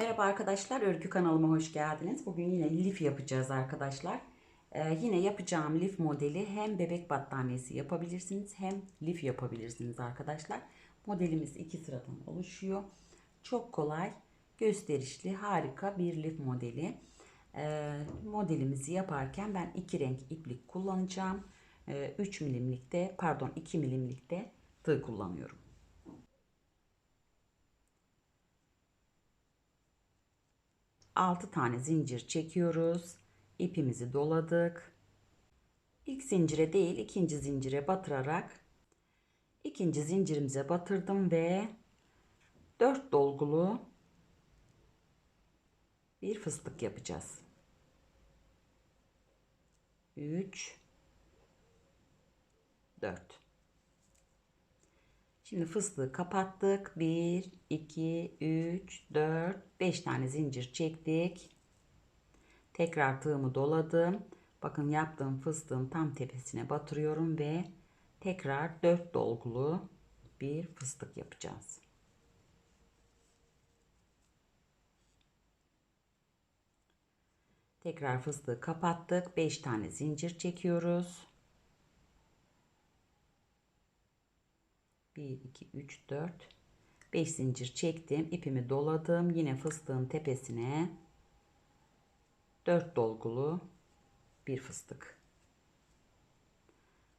Merhaba arkadaşlar, örgü kanalıma hoş geldiniz. Bugün yine lif yapacağız arkadaşlar. Ee, yine yapacağım lif modeli hem bebek battaniyesi yapabilirsiniz hem lif yapabilirsiniz arkadaşlar. Modelimiz iki sıradan oluşuyor. Çok kolay, gösterişli, harika bir lif modeli. Ee, modelimizi yaparken ben iki renk iplik kullanacağım. Ee, 3 milimlikte, pardon 2 milimlikte tığ kullanıyorum. 6 tane zincir çekiyoruz. İpimizi doladık. İlk zincire değil ikinci zincire batırarak ikinci zincirimize batırdım ve 4 dolgulu bir fıstık yapacağız. 3 4 Şimdi fıstığı kapattık. 1, 2, 3, 4, 5 tane zincir çektik. Tekrar tığımı doladım. Bakın yaptığım fıstığın tam tepesine batırıyorum ve tekrar 4 dolgulu bir fıstık yapacağız. Tekrar fıstığı kapattık. 5 tane zincir çekiyoruz. 1 2 3 4 5 zincir çektim ipimi doladım. Yine fıstığın tepesine 4 dolgulu bir fıstık.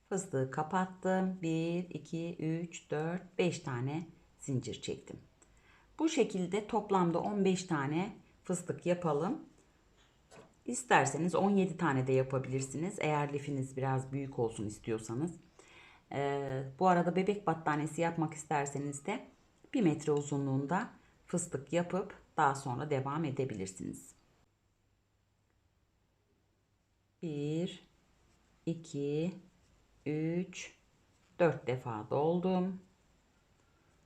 Fıstığı kapattım. 1 2 3 4 5 tane zincir çektim. Bu şekilde toplamda 15 tane fıstık yapalım. İsterseniz 17 tane de yapabilirsiniz. Eğer lifiniz biraz büyük olsun istiyorsanız ee, bu arada bebek battaniyesi yapmak isterseniz de 1 metre uzunluğunda fıstık yapıp daha sonra devam edebilirsiniz. 1 2 3 4 defa doldum.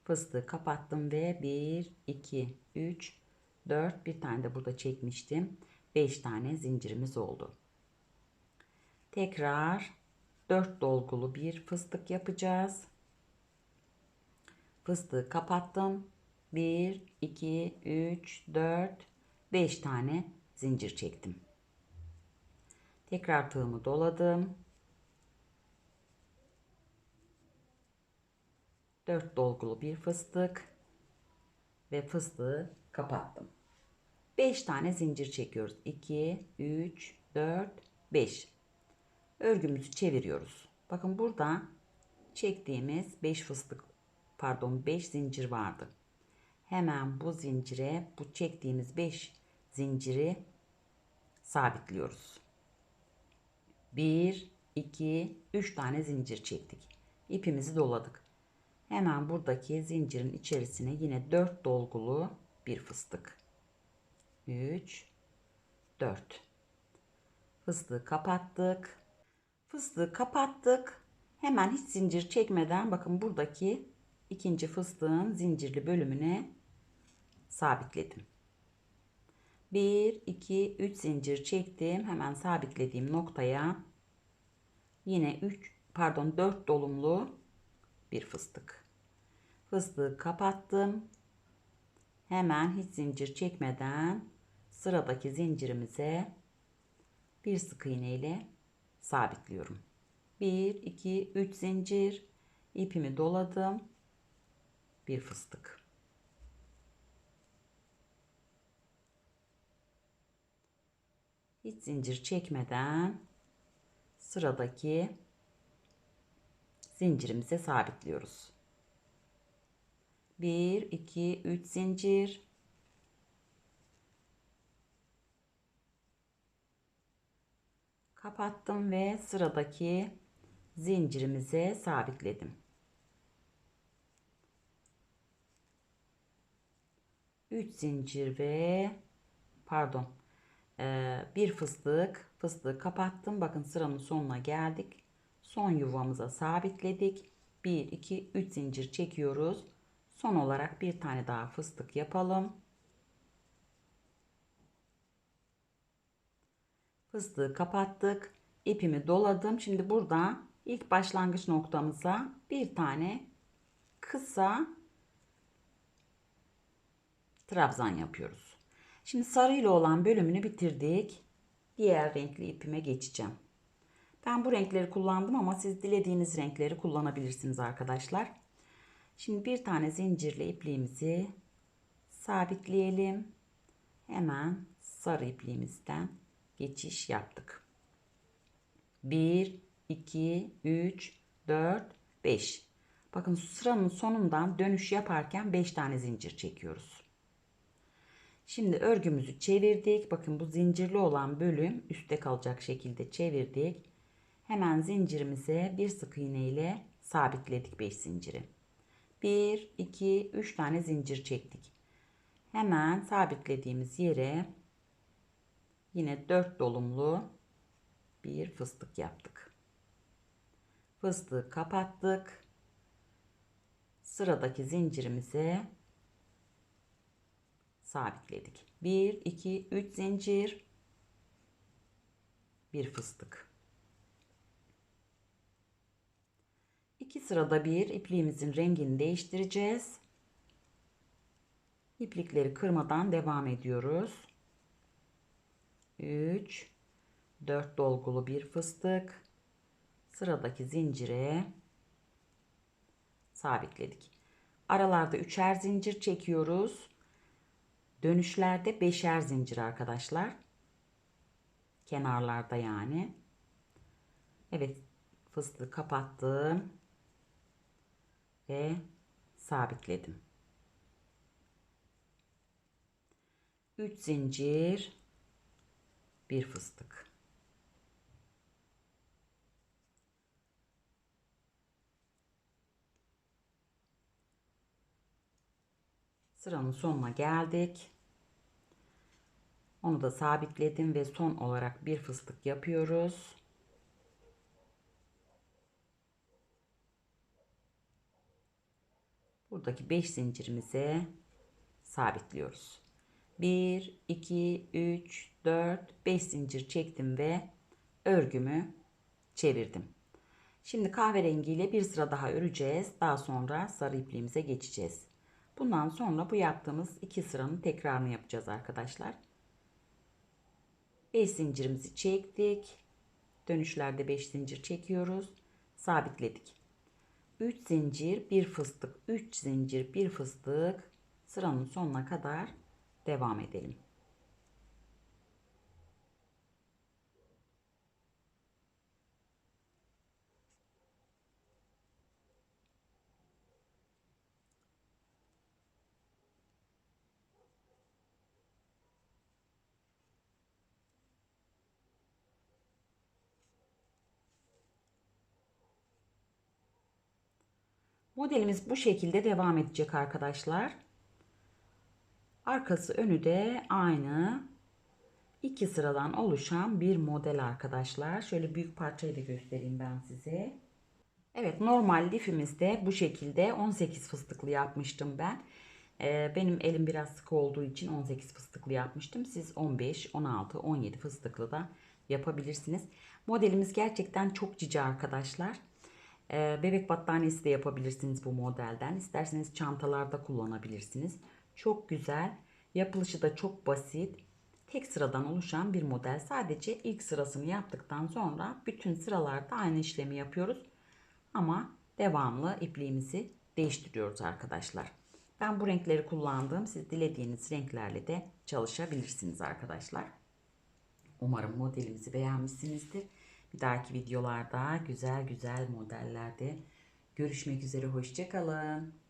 Fıstığı kapattım ve 1 2 3 4 bir tane de burada çekmiştim. 5 tane zincirimiz oldu. Tekrar 4 dolgulu bir fıstık yapacağız. Fıstığı kapattım. 1, 2, 3, 4, 5 tane zincir çektim. Tekrar tığımı doladım. 4 dolgulu bir fıstık ve fıstığı kapattım. 5 tane zincir çekiyoruz. 2, 3, 4, 5 örgümüzü çeviriyoruz. Bakın burada çektiğimiz 5 fıstık pardon 5 zincir vardı. Hemen bu zincire bu çektiğimiz 5 zinciri sabitliyoruz. 1 2 3 tane zincir çektik. İpimizi doladık. Hemen buradaki zincirin içerisine yine 4 dolgulu bir fıstık. 3 4 Fıstığı kapattık. Fıstığı kapattık. Hemen hiç zincir çekmeden bakın buradaki ikinci fıstığın zincirli bölümüne sabitledim. 1 2 3 zincir çektim. Hemen sabitlediğim noktaya yine 3 pardon 4 dolumlu bir fıstık. Fıstığı kapattım. Hemen hiç zincir çekmeden sıradaki zincirimize bir sık iğne ile sabitliyorum. 1 2 3 zincir ipimi doladım. Bir fıstık. Hiç zincir çekmeden sıradaki zincirimize sabitliyoruz. 1 2 3 zincir kapattım ve sıradaki zincirimize sabitledim. Üç zincir ve pardon bir fıstık fıstığı kapattım. Bakın sıranın sonuna geldik. Son yuvamıza sabitledik. 1 2 3 zincir çekiyoruz. Son olarak bir tane daha fıstık yapalım. Fıstığı kapattık. İpimi doladım. Şimdi burada ilk başlangıç noktamıza bir tane kısa trabzan yapıyoruz. Şimdi sarıyla olan bölümünü bitirdik. Diğer renkli ipime geçeceğim. Ben bu renkleri kullandım ama siz dilediğiniz renkleri kullanabilirsiniz arkadaşlar. Şimdi bir tane zincirle ipliğimizi sabitleyelim. Hemen sarı ipliğimizden geçiş yaptık. 1, 2, 3, 4, 5. Bakın sıranın sonundan dönüş yaparken 5 tane zincir çekiyoruz. Şimdi örgümüzü çevirdik. Bakın bu zincirli olan bölüm üstte kalacak şekilde çevirdik. Hemen zincirimize bir sık iğne ile sabitledik 5 zinciri. 1, 2, 3 tane zincir çektik. Hemen sabitlediğimiz yere yine 4 dolumlu bir fıstık yaptık. Fıstığı kapattık. Sıradaki zincirimize sabitledik. 1, 2, 3 zincir. Bir fıstık. İki sırada bir ipliğimizin rengini değiştireceğiz. İplikleri kırmadan devam ediyoruz. 3 4 dolgulu bir fıstık. Sıradaki zincire sabitledik. Aralarda üçer zincir çekiyoruz. Dönüşlerde beşer zincir arkadaşlar. Kenarlarda yani. Evet fıstığı kapattım. Ve sabitledim. 3 zincir bir fıstık. Sıranın sonuna geldik. Onu da sabitledim ve son olarak bir fıstık yapıyoruz. Buradaki 5 zincirimize sabitliyoruz. 1, 2, 3, 4, 5 zincir çektim ve örgümü çevirdim. Şimdi kahverengiyle bir sıra daha öreceğiz. Daha sonra sarı ipliğimize geçeceğiz. Bundan sonra bu yaptığımız iki sıranın tekrarını yapacağız arkadaşlar. 5 zincirimizi çektik. Dönüşlerde 5 zincir çekiyoruz. Sabitledik. 3 zincir, 1 fıstık, 3 zincir, 1 fıstık sıranın sonuna kadar devam edelim. Modelimiz bu şekilde devam edecek arkadaşlar. Arkası önü de aynı iki sıradan oluşan bir model arkadaşlar. Şöyle büyük parçayı da göstereyim ben size. Evet normal lifimizde bu şekilde 18 fıstıklı yapmıştım ben. Ee, benim elim biraz sık olduğu için 18 fıstıklı yapmıştım. Siz 15, 16, 17 fıstıklı da yapabilirsiniz. Modelimiz gerçekten çok cici arkadaşlar. Ee, bebek battaniyesi de yapabilirsiniz bu modelden. İsterseniz çantalarda kullanabilirsiniz. Çok güzel. Yapılışı da çok basit. Tek sıradan oluşan bir model. Sadece ilk sırasını yaptıktan sonra bütün sıralarda aynı işlemi yapıyoruz. Ama devamlı ipliğimizi değiştiriyoruz arkadaşlar. Ben bu renkleri kullandım. Siz dilediğiniz renklerle de çalışabilirsiniz arkadaşlar. Umarım modelimizi beğenmişsinizdir. Bir dahaki videolarda güzel güzel modellerde görüşmek üzere. Hoşçakalın.